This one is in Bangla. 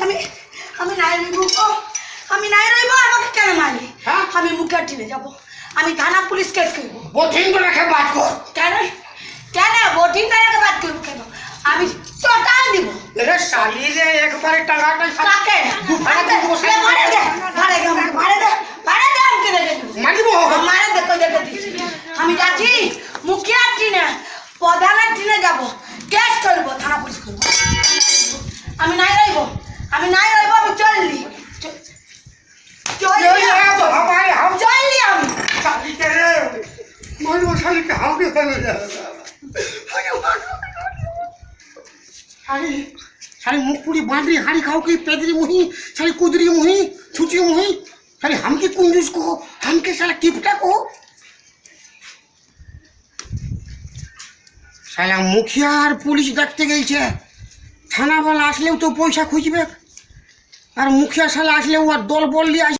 আমি আমি নাই রইব ও, আমি নাই রইব আমাকে কেন মারি হ্যাঁ? আমি মুখে টিনে যাব। আমি থানা পুলিশ কেস করব। বঠিন তো রেখে বাদ কর। কেন? কেন? বটিন টাকাকে বাদ করব কেন? আমি দিব। রে শালি রে একবারে টাকাটা কাকে? দু ভাড়া দে, ভাড়া দে ভাড়া দে আমাকে, ভাড়া দে ভাড়া দে আমাকে রেখে মারিব? মারা দেখো দেখো দিচ্ছি। আমি যাচ্ছি। মুখিয়ার টিনে প্রধানের টিনে যাব। কেস করব থানা পুলিশ করব। আমি নাই রইব আমি চললি। আমি। মারিব শালিকে মুখ হাড়ি খাও কি? পেদরি মুহি কুদরি মুহি ছুচি মুহি। হামকে কুঞ্জুস কো হামকে শালা কিপটা কো শালা মুখিয়া আর পুলিশ দেখতে গেছে থানাওয়ালা আসলেও তো পয়সা খুঁজবে। আর মুখিয়া শালা আসলে আর দল বললি